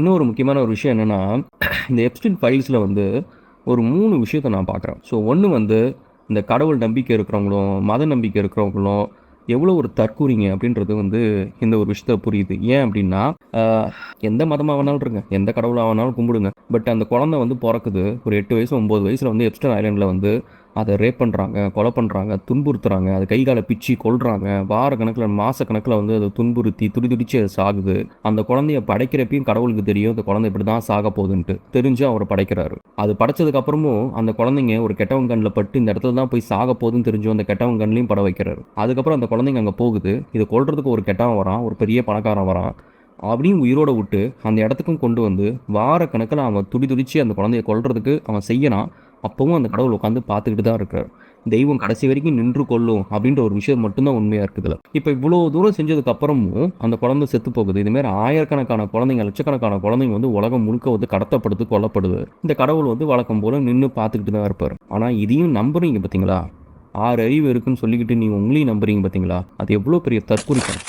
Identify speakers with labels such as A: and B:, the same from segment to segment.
A: இன்னொரு முக்கியமான ஒரு விஷயம் என்னென்னா இந்த எப்ஸ்டின் ஃபைல்ஸில் வந்து ஒரு மூணு விஷயத்த நான் பார்க்குறேன். ஸோ ஒன்று வந்து இந்த கடவுள் நம்பிக்கை இருக்கிறவங்களும் மத நம்பிக்கை இருக்கிறவங்களும் எவ்வளோ ஒரு தற்கூறிங்க அப்படின்றது வந்து இந்த ஒரு விஷயத்த புரியுது. ஏன் அப்படின்னா எந்த மதமாக வேணாலும் இருங்க எந்த கடவுளாக வேணாலும் கும்பிடுங்க. பட் அந்த குழந்தை வந்து பிறக்குது. ஒரு எட்டு வயசு ஒம்பது வயசில் வந்து எப்ஸ்டன் ஐலாண்டில் வந்து அதை ரேப் பண்ணுறாங்க கொலை பண்ணுறாங்க துன்புறுத்துறாங்க அது கை காலை பிச்சு கொள்றாங்க வார கணக்கில் மாத கணக்கில் வந்து அதை துன்புறுத்தி துடி துடிச்சு அது சாகுது. அந்த குழந்தைய படைக்கிறப்பையும் கடவுளுக்கு தெரியும் அந்த குழந்தை இப்படி தான் சாக போகுதுன்ட்டு. தெரிஞ்சு அவர் படைக்கிறாரு. அது படைச்சதுக்கப்புறமும் அந்த குழந்தைங்க ஒரு கெட்டவங்க கண்ணில் பட்டு இந்த இடத்துல தான் போய் சாக போகுதுன்னு தெரிஞ்சு அந்த கெட்டவங்க கண்ணிலையும் பட வைக்கிறாரு. அதுக்கப்புறம் அந்த குழந்தைங்க அங்கே போகுது. இதை கொள்றதுக்கு ஒரு கெட்டவன் வரான் ஒரு பெரிய பணக்காரன் வரான். அப்படியும் உயிரோட விட்டு அந்த இடத்துக்கும் கொண்டு வந்து வார கணக்கில் அவன் துடி துடிச்சு அந்த குழந்தைய கொள்றதுக்கு அவன் செய்யறான். அப்பவும் அந்த கடவுள் உட்காந்து பார்த்துக்கிட்டு தான் இருக்கிறார். தெய்வம் கடைசி வரைக்கும் நின்று கொள்ளும் அப்படின்ற ஒரு விஷயம் மட்டும்தான் உண்மையாக இருக்குதுல இப்போ இவ்வளோ தூரம் செஞ்சதுக்கு அப்புறமும் அந்த குழந்தை செத்து போகுது. இதுமாரி ஆயிரக்கணக்கான குழந்தைங்க லட்சக்கணக்கான குழந்தைங்க வந்து உலகம் முழுக்க வந்து கடத்தப்படுது கொல்லப்படுது. இந்த கடவுள் வந்து வழக்கம் போல நின்று பார்த்துக்கிட்டு தான் இருப்பார். ஆனால் இதையும் நம்புறீங்க பார்த்தீங்களா ஆறு அறிவு இருக்குன்னு சொல்லிக்கிட்டு நீங்கள் உங்களையும் நம்புறீங்க பார்த்தீங்களா அது எவ்வளோ பெரிய தற்கொலைத்தனம்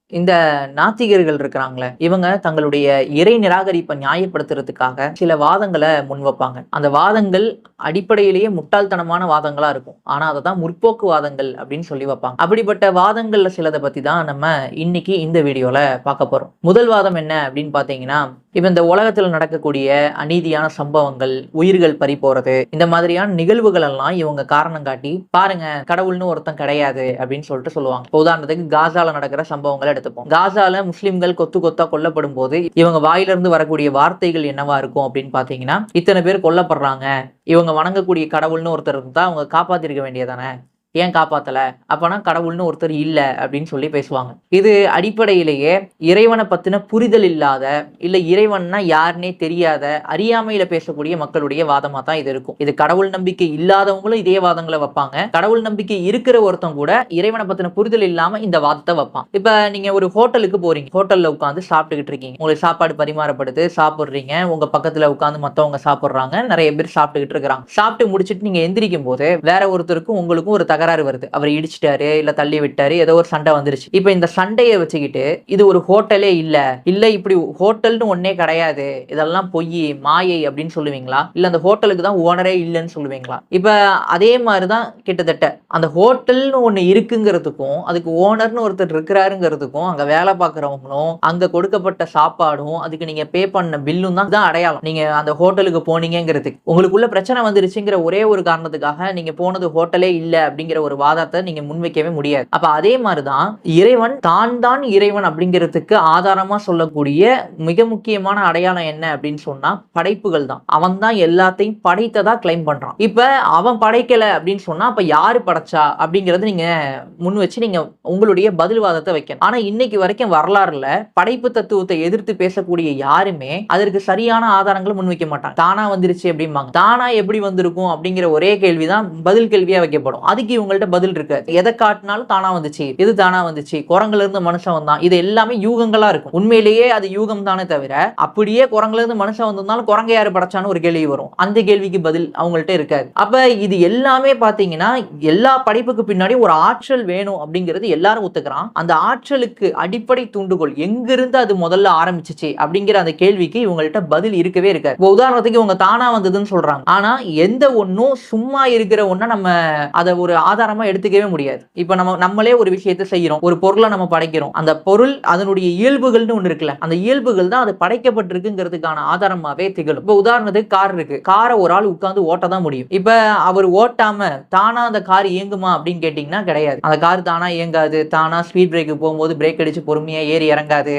B: இந்த நாத்திகர்கள் இருக்கிறாங்களே இவங்க தங்களுடைய இறை நிராகரிப்பை நியாயப்படுத்துறதுக்காக சில வாதங்களை முன்வைப்பாங்க அந்த வாதங்கள் அடிப்படையிலேயே முட்டாள்தனமான வாதங்களா இருக்கும். ஆனா அதை தான் முற்போக்கு வாதங்கள் அப்படின்னு சொல்லி வைப்பாங்க. அப்படிப்பட்ட வாதங்கள்ல சிலதை பத்தி தான் நம்ம இன்னைக்கு இந்த வீடியோல பார்க்க போறோம். முதல் வாதம் என்ன அப்படின்னு பாத்தீங்கன்னா இப்ப இந்த உலகத்தில் நடக்கக்கூடிய அநீதியான சம்பவங்கள் உயிர்கள் பறி போறது இந்த மாதிரியான நிகழ்வுகள் எல்லாம் இவங்க காரணம் காட்டி பாருங்க கடவுள்னு ஒருத்தன் கிடையாது அப்படின்னு சொல்லிட்டு சொல்லுவாங்க. உதாரணத்துக்கு காசால நடக்கிற சம்பவங்களை எடுத்துப்போம். காசால முஸ்லிம்கள் கொத்து கொத்தா கொல்லப்படும் போது இவங்க வாயிலிருந்து வரக்கூடிய வார்த்தைகள் என்னவா இருக்கும் அப்படின்னு பாத்தீங்கன்னா இத்தனை பேர் கொல்லப்படுறாங்க. இவங்க வணங்கக்கூடிய கடவுள்னு ஒருத்தர் இருந்தா அவங்க காப்பாத்திருக்க வேண்டியதானே ஏன் காப்பாத்தல? அப்பனா கடவுள்னு ஒருத்தர் இல்ல அப்படின்னு சொல்லி பேசுவாங்க. இது அடிப்படையிலேயே இறைவனை பத்தின புரிதல் இல்லாத இல்ல இறைவன்னா யாருன்னே தெரியாத அறியாமையில பேசக்கூடிய மக்களுடைய வாதமா தான் இது இருக்கும். இது கடவுள் நம்பிக்கை இல்லாதவங்களும் இதே வாதங்களை வைப்பாங்க. கடவுள் நம்பிக்கை இருக்கிற ஒருத்தன் கூட இறைவனை பத்தின புரிதல் இல்லாம இந்த வாதத்தை வைப்பான். இப்ப நீங்க ஒரு ஹோட்டலுக்கு போறீங்க. ஹோட்டல்ல உட்காந்து சாப்பிட்டுக்கிட்டு இருக்கீங்க. உங்களுக்கு சாப்பாடு பரிமாறப்படுது சாப்பிடுறீங்க. உங்க பக்கத்துல உட்காந்து மத்தவங்க சாப்பிடுறாங்க. நிறைய பேர் சாப்பிட்டுக்கிட்டு இருக்கிறாங்க. சாப்பிட்டு முடிச்சிட்டு நீங்க எந்திரிக்கும் போது வேற ஒருத்தருக்கும் உங்களுக்கும் ஒரு தகராறு வருது. அவர் இடிச்சிட்டாரு இல்ல தள்ளி விட்டாரு ஏதோ ஒரு சண்டை வந்துருச்சு. இப்ப இந்த சண்டையை வச்சுக்கிட்டு இது ஒரு ஹோட்டலே இல்ல இல்ல இப்படி ஹோட்டல்னு ஒன்னே கிடையாது இதெல்லாம் பொய் மாயை அப்படின்னு சொல்லுவீங்களா? இல்ல அந்த ஹோட்டலுக்கு தான் ஓனரே இல்லைன்னு சொல்லுவீங்களா? இப்ப அதே மாதிரிதான் கிட்டத்தட்ட. அந்த ஹோட்டல்னு ஒண்ணு இருக்குங்கிறதுக்கும் அதுக்கு ஓனர்னு ஒருத்தர் இருக்கிறாருங்கிறதுக்கும் அங்க வேலை பார்க்குறவங்களும் அங்க கொடுக்கப்பட்ட சாப்பாடும் அதுக்கு நீங்க பே பண்ண பில்லும் தான் தான் அடையாளம். நீங்க அந்த ஹோட்டலுக்கு போனீங்கிறதுக்கு உங்களுக்குள்ள பிரச்சனை வந்துருச்சுங்கிற ஒரே ஒரு காரணத்துக்காக நீங்க போனது ஹோட்டலே இல்லை அப்படிங்கிற ஒரு வாதத்தை நீங்க முன்வைக்கவே முடியாது. அப்ப அதே மாதிரிதான் இறைவன் தான் தான் இறைவன் அப்படிங்கிறதுக்கு ஆதாரமா சொல்லக்கூடிய மிக முக்கியமான அடையாளம் என்ன அப்படின்னு சொன்னா படைப்புகள் தான். அவன் தான் எல்லாத்தையும் படைத்ததா கிளைம் பண்றான். இப்ப அவன் படைக்கல அப்படின்னு சொன்னா அப்ப யாரு படைச்சா அப்படிங்கறது நீங்க முன் வச்சு நீங்க உங்களுடைய பதில்வாதத்தை வைக்கணும். ஆனா இன்னைக்கு வரைக்கும் வரலாறுல படைப்பு தத்துவத்தை எதிர்த்து பேசக்கூடிய யாருமே அதற்கு சரியான ஆதாரங்களை முன்வைக்க மாட்டாங்க. தானா வந்துருச்சு அப்படிம்பாங்க. தானா எப்படி வந்திருக்கும் அப்படிங்கிற ஒரே கேள்விதான் பதில் கேள்வியா வைக்கப்படும். அதுக்கு இவங்கள்ட்ட பதில் இருக்கு. எதை காட்டினாலும் தானா வந்துச்சு. இது தானா வந்துச்சு? குரங்குல இருந்து மனுஷன் வந்தான். இது எல்லாமே யூகங்களா இருக்கும். உண்மையிலேயே அது யூகம் தானே தவிர அப்படியே குரங்குல இருந்து மனுஷன் வந்திருந்தாலும் குரங்கை யாரு படைச்சான்னு ஒரு கேள்வி வரும். அந்த கேள்விக்கு பதில் அவங்கள்ட்ட இருக்காது. அப்ப இது எல்லாமே பாத்தீங்கன்னா எல்லா படைப்புக்கு பின்னாடி ஒரு ஆற்றல் வேணும் அப்படிங்கிறது எல்லாரும் ஒத்துக்கிறான். அந்த ஆற்றலுக்கு அடிப்படை தூண்டுகோல் எங்கிருந்து அது முதல்ல ஆரம்பிச்சிச்சு அப்படிங்கிற அந்த கேள்விக்கு இவங்கள்ட்ட பதில் இருக்கவே இருக்காது. இப்போ உதாரணத்துக்கு இவங்க தானா வந்ததுன்னு சொல்றாங்க. ஆனா எந்த ஒண்ணும் சும்மா இருக்கிற ஒன்னா நம்ம அதை ஒரு ஆதாரமா எடுத்துக்கவே முடியாது. இப்போ நம்ம நம்மளே ஒரு விஷயத்தை செய்கிறோம் ஒரு பொருளை நம்ம படைக்கிறோம். அந்த பொருள் அதனுடைய இயல்புகள்னு ஒன்று இருக்குல்ல அந்த இயல்புகள் தான் அது படைக்கப்பட்டிருக்குங்கிறதுக்கான ஆதாரமாவே திகழும். இப்போ உதாரணத்துக்கு கார் இருக்கு. காரை ஒரு ஆள் உட்காந்து ஓட்ட தான் முடியும். இப்போ அவர் ஓட்டாம தானா அந்த கார் இயங்குமா அப்படின்னு கேட்டீங்கன்னா கிடையாது. அந்த கார் தானா இயங்காது தானா ஸ்பீட் பிரேக்கு போகும்போது பிரேக் அடிச்சு பொறுமையா ஏறி இறங்காது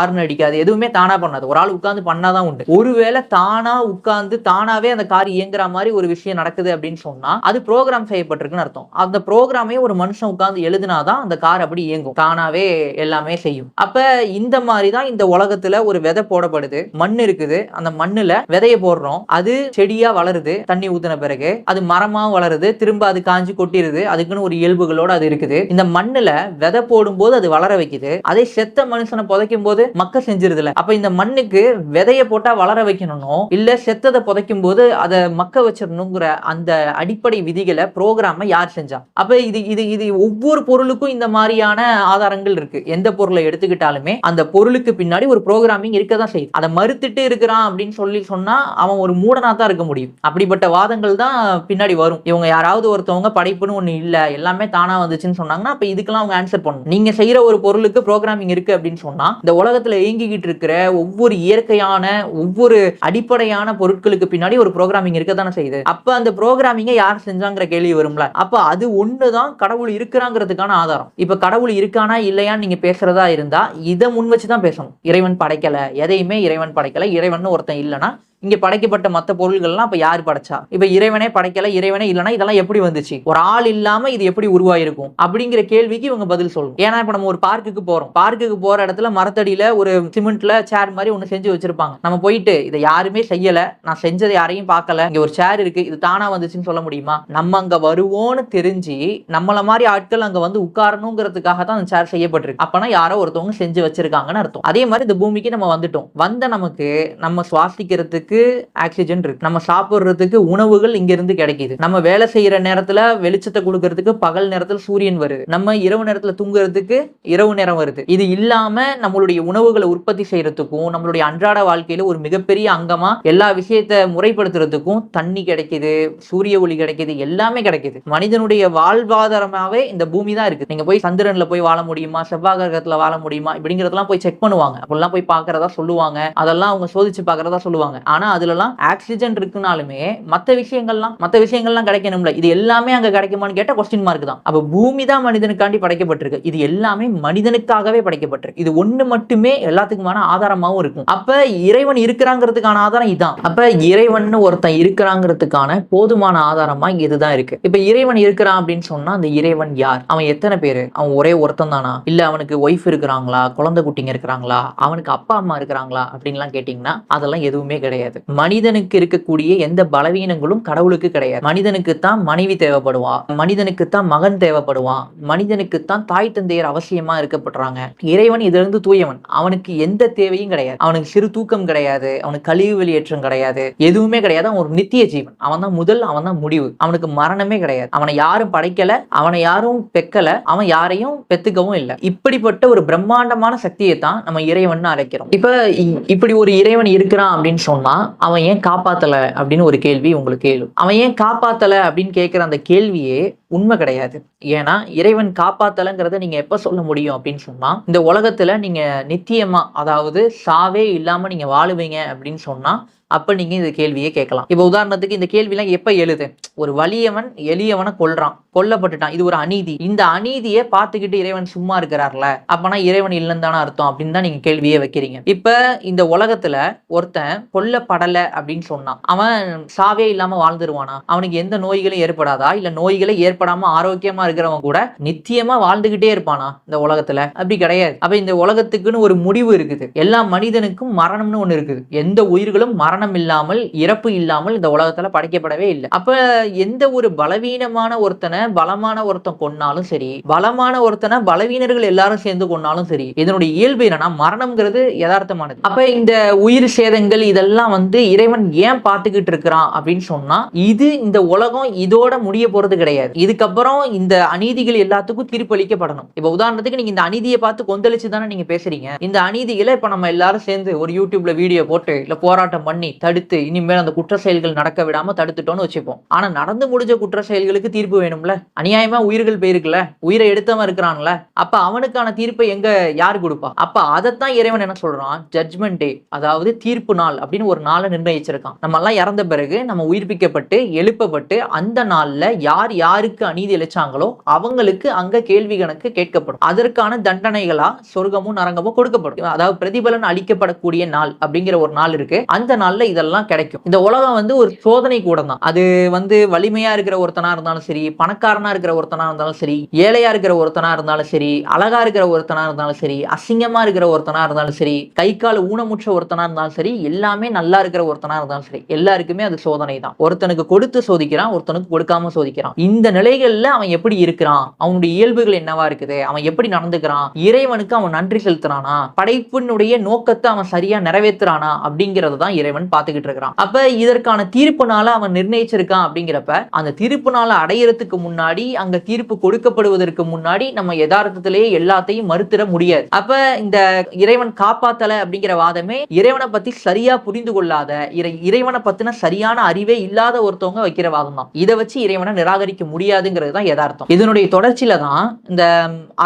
B: ஆர்ன் அடிக்காது எதுவுமே தானா பண்ணாது. ஒரு ஆள் உட்காந்து பண்ணாதான் உண்டு. ஒருவேளை தானா உட்காந்து தானாவே அந்த கார் இயங்குற மாதிரி ஒரு விஷயம் நடக்குது அப்படின்னு சொன்னா அது ப்ரோக்ராம் செய்யப்பட்டிருக்குன்னு அர்த்தம். அந்த ப்ரோக்ராமே ஒரு மனுஷன் உட்காந்து எழுதினாதான் அந்த கார் அப்படி இயங்கும். தானாவே எல்லாமே செய்யும். அப்ப இந்த மாதிரி தான் இந்த உலகத்துல ஒரு விதை போடப்படுது. மண் இருக்குது. அந்த மண்ணுல விதைய போடுறோம். அது செடியா வளருது. தண்ணி ஊத்தின பிறகு அது மரமா வளருது. திரும்ப அது காஞ்சி கொட்டிருது. அதுக்குன்னு ஒரு இயல்புகளோட அது இருக்குது. இந்த மண்ணுல விதை போடும்போது அது வளர வைக்குது. அதே செத்த மனுஷனை புதைக்கும் போது மக்க செஞ்சிருதுல. அப்ப இந்த மண்ணுக்கு விதைய போட்டா வளர வைக்கணும் இல்ல செத்ததை புதைக்கும் போது அதை மக்க வச்சிடணுங்கிற அந்த அடிப்படை விதிகளை ப்ரோக்ராம யார் செஞ்சான் அப்ப இது இது இது ஒவ்வொரு பொருளுக்கும் இந்த மாதிரியான ஆதாரங்கள் இருக்கு. எந்த பொருளை எடுத்துக்கிட்டாலுமே அந்த பொருளுக்கு பின்னாடி ஒரு ப்ரோக்ராமிங் இருக்க தான் செய்யுது. அதை மறுத்துட்டு இருக்கிறான் அப்படின்னு சொல்லி சொன்னா அவன் ஒரு மூடனா தான் இருக்க முடியும். அப்படிப்பட்ட வாதங்கள் தான் பின்னாடி வரும். இவங்க யாராவது ஒருத்தவங்க படைப்புன்னு ஒண்ணு இல்ல எல்லாமே தானா வந்துச்சுன்னு சொன்னாங்கன்னா அப்ப இதுக்கெல்லாம் அவங்க ஆன்சர் பண்ணணும். நீங்க செய்யற ஒரு பொருளுக்கு ப்ரோக்ராமிங் இருக்கு அப்படின்னு சொன்னா இந்த உலகத்துல இயங்கிக்கிட்டு இருக்கிற ஒவ்வொரு இயற்கையான ஒவ்வொரு அடிப்படையான பொருட்களுக்கு பின்னாடி ஒரு ப்ரோக்ராமிங் இருக்க தானே செய்யுது. அப்ப அந்த ப்ரோக்ராமிங்கை யார் செஞ்சாங்கிற கேள்வி வரும்ல. அப்ப அது ஒண்ணுதான் கடவுள் இருக்கிறாங்கிறதுக்கான ஆதாரம். இப்ப கடவுள் இருக்கானா இல்லையான்னு நீங்க பேசுறதா இருந்தா இதை முன் வச்சு தான் பேசணும். இறைவன் படைக்கல எதையுமே இறைவன் படைக்கல இறைவன் ஒருத்தன் இல்லைன்னா இங்க படைக்கப்பட்ட மத்த பொருள்கள்லாம் அப்ப யார் படைச்சா? இப்ப இறைவனே படைக்கல இறைவனே இல்லைன்னா இதெல்லாம் எப்படி வந்துச்சு? ஒரு ஆள் இல்லாம இது எப்படி உருவாயிருக்கும்? அப்படிங்கிற கேள்விக்கு இவங்க பதில் சொல்லணும் ஏன்னா இப்ப நம்ம ஒரு பார்க்குக்கு போறோம். பார்க்குக்கு போற இடத்துல மரத்தடியில ஒரு சிமெண்ட்ல சேர் மாதிரி ஒண்ணு செஞ்சு வச்சிருப்பாங்க. நம்ம போயிட்டு இதை யாருமே செய்யல. நான் செஞ்சதை யாரையும் பார்க்கல. இங்க ஒரு சேர் இருக்கு. இது தானா வந்துச்சுன்னு சொல்ல முடியுமா? நம்ம அங்க வருவோம்னு தெரிஞ்சு நம்மள மாதிரி ஆட்கள் அங்க வந்து உட்காரணுங்கிறதுக்காக தான் அந்த சேர் செய்யப்பட்டிருக்கு. அப்பனா யாரோ ஒருத்தவங்க செஞ்சு வச்சிருக்காங்கன்னு அர்த்தம். அதே மாதிரி இந்த பூமிக்கு நம்ம வந்துட்டோம். வந்த நமக்கு நம்ம சுவாசிக்கிறதுக்கு ஆக்சிஜன் இருக்கு. நம்ம சாப்பிட்றதுக்கு உணவுகள் இங்க இருந்து கிடைக்குது. நம்ம வேலை செய்யற நேரத்துல வெளிச்சத்தை கொடுக்கறதுக்கு பகல் நேரத்தில் சூரியன் வருது. நம்ம இரவு நேரத்துல தூங்குறதுக்கு இரவு நேரம் வருது. இது இல்லாம நம்மளுடைய உணவுகளை உற்பத்தி செய்யறதுக்கும் நம்மளுடைய அன்றாட வாழ்க்கையில ஒரு மிகப்பெரிய அங்கமா எல்லா விஷயத்தை முறைப்படுத்துறதுக்கும் தண்ணி கிடைக்குது சூரிய ஒளி கிடைக்குது எல்லாமே கிடைக்குது. மனிதனுடைய வாழ்வாதாரமாவே இந்த பூமி தான் இருக்கு நீங்க போய் சந்திரன்ல போய் வாழ முடியுமா? செவ்வாய் கிரகத்துல வாழ முடியுமா? இப்படிங்கறதெல்லாம் போய் செக் பண்ணுவாங்க. அப்படிலாம் போய் பாக்குறதா சொல்லுவாங்க. அதெல்லாம் அவங்க சோதிச்சு பாக்குறதா சொல்லுவாங்க. ஆனா ஆனால் அதுலலாம் ஆக்சிஜன் இருக்குனாலுமே மற்ற விஷயங்கள்லாம் மற்ற விஷயங்கள்லாம் கிடைக்கணும்ல. இது எல்லாமே அங்கே கிடைக்குமான்னு கேட்டால் கொஸ்டின் மார்க் தான். அப்போ பூமி தான் மனிதனுக்காண்டி படைக்கப்பட்டிருக்கு. இது எல்லாமே மனிதனுக்காகவே படைக்கப்பட்டிருக்கு. இது ஒன்று மட்டுமே எல்லாத்துக்குமான ஆதாரமாகவும் இருக்கும். அப்போ இறைவன் இருக்கிறாங்கிறதுக்கான ஆதாரம் இதான். அப்போ இறைவன் ஒருத்தன் இருக்கிறாங்கிறதுக்கான போதுமான ஆதாரமாக இதுதான் இருக்கு. இப்போ இறைவன் இருக்கிறான் அப்படின்னு சொன்னால் அந்த இறைவன் யார்? அவன் எத்தனை பேர்? அவன் ஒரே ஒருத்தன் தானா? இல்லை அவனுக்கு ஒய்ஃப் இருக்கிறாங்களா? குழந்தை குட்டிங்க இருக்கிறாங்களா? அவனுக்கு அப்பா அம்மா இருக்கிறாங்களா? அப்படின்லாம் கேட்டிங்கன்னா அதெல்லாம் எதுவுமே கிடையாது. மனிதனுக்கு இருக்கக்கூடிய எந்த பலவீனங்களும் கடவுளுக்கு கிடையாது. மனிதனுக்கு தான் மனைவி தேவைப்படுவான் மனிதனுக்கு தான் மகன் தேவைப்படுவான் மனிதனுக்கு தான் தாய் தந்தையர் அவசியமா இருக்கப்படுறாங்க. இறைவன் இதிலிருந்து தூயவன். அவனுக்கு எந்த தேவையும் கிடையாது. அவனுக்கு சிறு தூக்கம் கிடையாது. அவனுக்கு கழிவு வெளியேற்றம் கிடையாது. எதுவுமே கிடையாது. அவன் ஒரு நித்திய ஜீவன். அவன் தான் முதல் அவன் தான் முடிவு. அவனுக்கு மரணமே கிடையாது. அவனை யாரும் படைக்கல. அவனை யாரும் பெக்கல. அவன் யாரையும் பெத்துக்கவும் இல்லை. இப்படிப்பட்ட ஒரு பிரம்மாண்டமான சக்தியை தான் நம்ம இறைவன் அழைக்கிறோம். இப்ப இ- இப்படி ஒரு இறைவன் இருக்கிறான் அப்படின்னு சொன்னா அவன் ஏன் காப்பாத்தல அப்படின்னு ஒரு கேள்வி உங்களுக்கு கேளும் அவன் ஏன் காப்பாத்தல அப்படின்னு கேட்கிற அந்த கேள்வியே உண்மை கிடையாது. ஏன்னா இறைவன் காப்பாத்தலைங்கிறத நீங்க எப்ப சொல்ல முடியும் அப்படின்னு சொன்னா இந்த உலகத்துல நீங்க நித்தியமா அதாவது சாவே இல்லாம நீங்க வாழுவீங்க அப்படின்னு சொன்னா அப்போ நீங்கள் இந்த கேள்வியே கேட்கலாம். இப்போ உதாரணத்துக்கு இந்த கேள்விலாம் எப்போ எழுது? ஒரு வலியவன் எளியவனை கொள்றான் கொல்லப்பட்டுட்டான். இது ஒரு அநீதி. இந்த அநீதியை பார்த்துக்கிட்டு இறைவன் சும்மா இருக்கிறார்ல? அப்பனா இறைவன் இல்லைன்னு தானே அர்த்தம் அப்படின்னு தான் நீங்க கேள்வியே வைக்கிறீங்க. இப்போ இந்த உலகத்துல ஒருத்தன் கொல்லப்படல அப்படின்னு சொன்னான். அவன் சாவே இல்லாம வாழ்ந்துருவானா? அவனுக்கு எந்த நோய்களும் ஏற்படாதா? இல்ல நோய்களே ஏற்படாம ஆரோக்கியமா இருக்கிறவன் கூட நித்தியமா வாழ்ந்துகிட்டே இருப்பானா இந்த உலகத்துல? அப்படி கிடையாது. அப்ப இந்த உலகத்துக்குன்னு ஒரு முடிவு இருக்குது. எல்லா மனிதனுக்கும் மரணம்னு ஒன்று இருக்குது. எந்த உயிர்களும் மரணம் மரணம் இல்லாமல் இறப்பு இல்லாமல் இந்த உலகத்துல படைக்கப்படவே இல்லை. அப்ப எந்த ஒரு பலவீனமான ஒருத்தனை பலமான ஒருத்தன் கொன்னாலும் சரி பலமான ஒருத்தனை பலவீனர்கள் எல்லாரும் சேர்ந்து கொன்னாலும் சரி இதனுடைய இயல்பு என்னன்னா மரணம்ங்கிறது யதார்த்தமானது. அப்ப இந்த உயிர் சேதங்கள் இதெல்லாம் வந்து இறைவன் ஏன் பார்த்துக்கிட்டு இருக்கிறான் அப்படின்னு சொன்னா இது இந்த உலகம் இதோட முடிய போறது கிடையாது. இதுக்கப்புறம் இந்த அநீதிகள் எல்லாத்துக்கும் தீர்ப்பளிக்கப்படணும். இப்ப உதாரணத்துக்கு நீங்க இந்த அநீதியை பார்த்து கொந்தளிச்சு தானே நீங்க பேசுறீங்க. இந்த அநீதிகளை இப்ப நம்ம எல்லாரும் சேர்ந்து ஒரு யூடியூப்ல வீடியோ போட்டு இல்ல போராட்டம் பண்ணி தடுத்து இனிமேல் அந்த குற்ற செயல்கள் நடக்க விடாம தடுத்துட்டோம்னு வச்சுப்போம். ஆனா நடந்து முடிஞ்ச குற்ற செயல்களுக்கு தீர்ப்பு வேணும்ல? அநியாயமா உயிர்கள் போயிருக்குல்ல? உயிரை எடுத்தவன் இருக்கிறான்ல? அப்ப அவனுக்கான தீர்ப்பை எங்க யார் கொடுப்பா? அப்ப அதைத்தான் இறைவன் என்ன சொல்றான்? ஜட்மெண்ட் டே அதாவது தீர்ப்பு நாள் அப்படின்னு ஒரு நாளை நிர்ணயிச்சிருக்கான். நம்ம எல்லாம் இறந்த பிறகு நம்ம உயிர்ப்பிக்கப்பட்டு எழுப்பப்பட்டு அந்த நாள்ல யார் யாருக்கு அநீதி இழைச்சாங்களோ அவங்களுக்கு அங்க கேள்வி கணக்கு கேட்கப்படும். அதற்கான தண்டனைகளா சொர்க்கமும் நரங்கமும் கொடுக்கப்படும். அதாவது பிரதிபலன் அளிக்கப்படக்கூடிய நாள் அப்படிங்கிற ஒரு நாள் இருக்கு. அந்த நாள்ல நாள்ல இதெல்லாம் கிடைக்கும். இந்த உலகம் வந்து ஒரு சோதனை கூட தான் அது வந்து வலிமையா இருக்கிற ஒருத்தனா இருந்தாலும் சரி பணக்காரனா இருக்கிற ஒருத்தனா இருந்தாலும் சரி ஏழையா இருக்கிற ஒருத்தனா இருந்தாலும் சரி அழகா இருக்கிற ஒருத்தனா இருந்தாலும் சரி அசிங்கமா இருக்கிற ஒருத்தனா இருந்தாலும் சரி கை கால் ஊனமுற்ற ஒருத்தனா இருந்தாலும் சரி எல்லாமே நல்லா இருக்கிற ஒருத்தனா இருந்தாலும் சரி எல்லாருக்குமே அது சோதனை தான் ஒருத்தனுக்கு கொடுத்து சோதிக்கிறான் ஒருத்தனுக்கு கொடுக்காம சோதிக்கிறான். இந்த நிலைகள்ல அவன் எப்படி இருக்கிறான்? அவனுடைய இயல்புகள் என்னவா இருக்குது? அவன் எப்படி நடந்துக்கிறான்? இறைவனுக்கு அவன் நன்றி செலுத்துறானா? படைப்பினுடைய நோக்கத்தை அவன் சரியா நிறைவேற்றுறானா அப்படிங்கறது தான் இறைவன் பார்த்துக்கிட்டு இருக்கிறான். அப்ப இதற்கான தீர்ப்பு நாளை அவன் நிர்ணயிச்சிருக்கான் அப்படிங்கிறப்ப அந்த தீர்ப்பு நாளை அடையறதுக்கு முன்னாடி அங்க தீர்ப்பு கொடுக்கப்படுவதற்கு முன்னாடி நம்ம யதார்த்தத்திலேயே எல்லாத்தையும் மறுத்திட முடியாது. அப்ப இந்த இறைவன் காப்பாத்தல அப்படிங்கிற வாதமே இறைவனை பத்தி சரியா புரிந்து கொள்ளாத இறை இறைவனை பத்தின சரியான அறிவே இல்லாத ஒருத்தவங்க வைக்கிற வாதம் தான். இதை வச்சு இறைவனை நிராகரிக்க முடியாதுங்கிறது தான் யதார்த்தம். இதனுடைய தொடர்ச்சியில தான் இந்த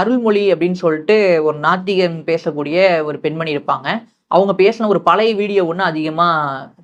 B: அருள்மொழி அப்படின்னு சொல்லிட்டு ஒரு நாத்திகன் பேசக்கூடிய ஒரு பெண்மணி இருப்பாங்க. அவங்க பேசின ஒரு பழைய வீடியோ ஒன்று அதிகமா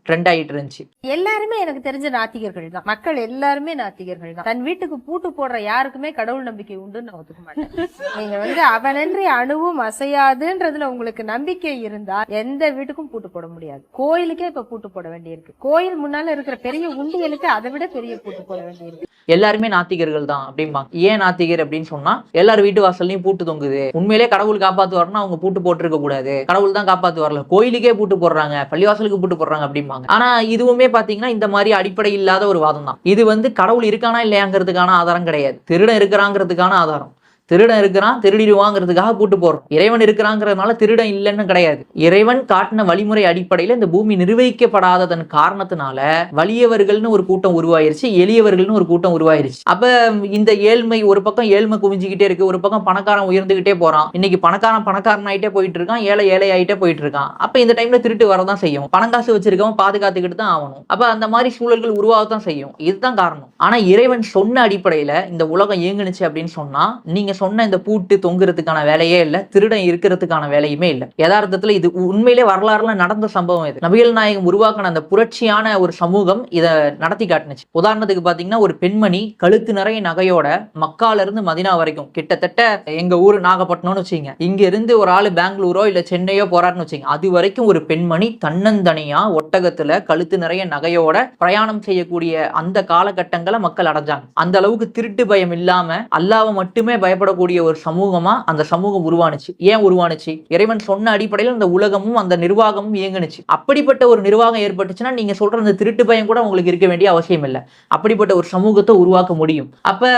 B: ட்ரெண்ட் ஆயிட்டு இருந்துச்சு.
C: எல்லாருமே எனக்கு தெரிஞ்ச நாத்திகர்கள் தான். மக்கள் எல்லாருமே நாத்திகர்கள் தான். தன் வீட்டுக்கு பூட்டு போடுற யாருக்குமே கடவுள் நம்பிக்கை உண்டுன்னு நான் ஒத்துக்க மாட்டேன். நீங்க வந்து அவனன்றி அணுவும் அசையாதுன்றதுல உங்களுக்கு நம்பிக்கை இருந்தா எந்த வீட்டுக்கும் பூட்டு போட முடியாது. கோயிலுக்கே இப்ப பூட்டு போட வேண்டியிருக்கு. கோயில் முன்னால இருக்கிற பெரிய உண்டியலுக்கு அதை விட பெரிய பூட்டு போட வேண்டியிருக்கு.
B: எல்லாருமே நாத்திகர்கள் தான் அப்படிம்பாங்க. ஏன் நாத்திகர் அப்படின்னு சொன்னா எல்லார் வீட்டு வாசல்லையும் பூட்டு தொங்குது. உண்மையிலே கடவுள் காப்பாத்து வரணும்னா அவங்க பூட்டு போட்டிருக்க கூடாது. கடவுள் தான் காப்பாத்து வரல. கோயிலுக்கே பூட்டு போடுறாங்க. பள்ளிவாசலுக்கு பூட்டு போடுறாங்க அப்படிம்பாங்க. ஆனா இதுவுமே பாத்தீங்கன்னா இந்த மாதிரி அடிப்படை இல்லாத ஒரு வாதம் தான். இது வந்து கடவுள் இருக்கானா இல்லையாங்கிறதுக்கான ஆதாரம் கிடையாது. திருடன் இருக்கிறாங்கிறதுக்கான ஆதாரம். திருடன் இருக்கிறான் திருடிடுவாங்கிறதுக்காக கூட்டு போறோம். இறைவன் இருக்கிறாங்கிறதுனால திருடன் இல்லைன்னு கிடையாது. இறைவன் காட்டின வழிமுறை அடிப்படையில இந்த பூமி நிர்வகிக்கப்படாததன் காரணத்தினால வலியவர்கள்னு ஒரு கூட்டம் உருவாயிருச்சு எளியவர்கள்னு ஒரு கூட்டம் உருவாயிருச்சு. அப்ப இந்த ஏழ்மை ஒரு பக்கம் ஏழ்மை குவிஞ்சுக்கிட்டே இருக்கு ஒரு பக்கம் பணக்காரன் உயர்ந்துகிட்டே போறான். இன்னைக்கு பணக்காரன் பணக்காரன் ஆயிட்டே போயிட்டு இருக்கான் ஏழை ஏழை ஆயிட்டே போயிட்டு இருக்கான் அப்ப இந்த டைம்ல திருட்டு வரதான் செய்யும். பணம் காசு வச்சிருக்கவன் பாதுகாத்துக்கிட்டு தான் ஆகணும். அப்ப அந்த மாதிரி சூழல்கள் உருவாகத்தான் செய்யும். இதுதான் காரணம். ஆனா இறைவன் சொன்ன அடிப்படையில இந்த உலகம் இயங்குனுச்சு அப்படின்னு சொன்னா நீங்க சொன்ன இந்த பூட்டு தொங்குறதுக்கான வேலையே இல்ல திருடன் இருக்கிறதுக்கான வேலையுமே இல்ல. யதார்த்தத்துல இது உண்மையிலே வரலாறுல நடந்த சம்பவம் இது. நபிகள் நாயகம் உருவாக்கின அந்த புரட்சியான ஒரு சமூகம் இதை நடத்தி காட்டுனுச்சு. உதாரணத்துக்கு பாத்தீங்கன்னா ஒரு பெண்மணி கழுத்து நிறைய நகையோட மக்கால இருந்து மதினா வரைக்கும் கிட்டத்தட்ட எங்க ஊர் நாகப்பட்டினம்னு வச்சுங்க இங்க இருந்து ஒரு ஆள் பெங்களூரோ இல்ல சென்னையோ போறாருன்னு வச்சுங்க அது வரைக்கும் ஒரு பெண்மணி தன்னந்தனியா ஒட்டகத்துல கழுத்து நிறைய நகையோட பிரயாணம் செய்யக்கூடிய அந்த காலகட்டங்களை மக்கள் அடைஞ்சாங்க. அந்த அளவுக்கு திருட்டு பயம் இல்லாம அல்லாவை மட்டுமே பயப்பட பயப்படக்கூடிய ஒரு சமூகமா அந்த சமூகம் உருவானுச்சு. ஏன் உருவானுச்சு? இறைவன் சொன்ன அடிப்படையில் அந்த உலகமும் அந்த நிர்வாகமும் இயங்குனுச்சு. அப்படிப்பட்ட ஒரு நிர்வாகம் ஏற்பட்டுச்சுன்னா நீங்க சொல்ற அந்த திருட்டு பயம் கூட உங்களுக்கு இருக்க வேண்டிய அவசியம் இல்லை. அப்படிப்பட்ட ஒரு சமூகத்தை உருவாக்க முடியும். அப்ப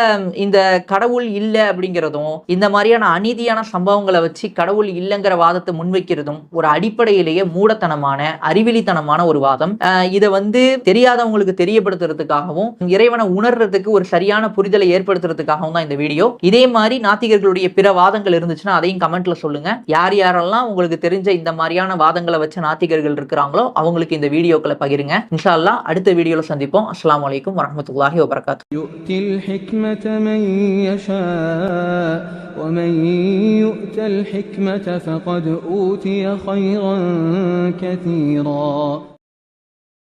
B: இந்த கடவுள் இல்லை அப்படிங்கிறதும் இந்த மாதிரியான அநீதியான சம்பவங்களை வச்சு கடவுள் இல்லைங்கிற வாதத்தை முன்வைக்கிறதும் ஒரு அடிப்படையிலேயே மூடத்தனமான அறிவிலித்தனமான ஒரு வாதம். இதை வந்து தெரியாதவங்களுக்கு தெரியப்படுத்துறதுக்காகவும் இறைவனை உணர்றதுக்கு ஒரு சரியான புரிதலை ஏற்படுத்துறதுக்காகவும் தான் இந்த வீடியோ. இதே மாதிரி நாத்திகர்களுடைய பிற வாதங்கள் இருந்துச்சுன்னா அதையும் கமெண்ட்ல சொல்லுங்க யார் யாரெல்லாம் உங்களுக்கு தெரிஞ்ச இந்த மாதிரியான வாதங்களை வச்ச நாத்திகர்கள் இருக்கிறாங்களோ அவங்களுக்கு இந்த வீடியோக்களை பகிருங்க இன்ஷா அல்லாஹ் அடுத்த வீடியோல சந்திப்போம் அஸ்ஸலாமு அலைக்கும் வரஹ்மத்துல்லாஹி வபரகாத்து
D: يؤتي الحكمة من يشاء ومن يؤت الحكمة فقد أوتي خيرا كثيرا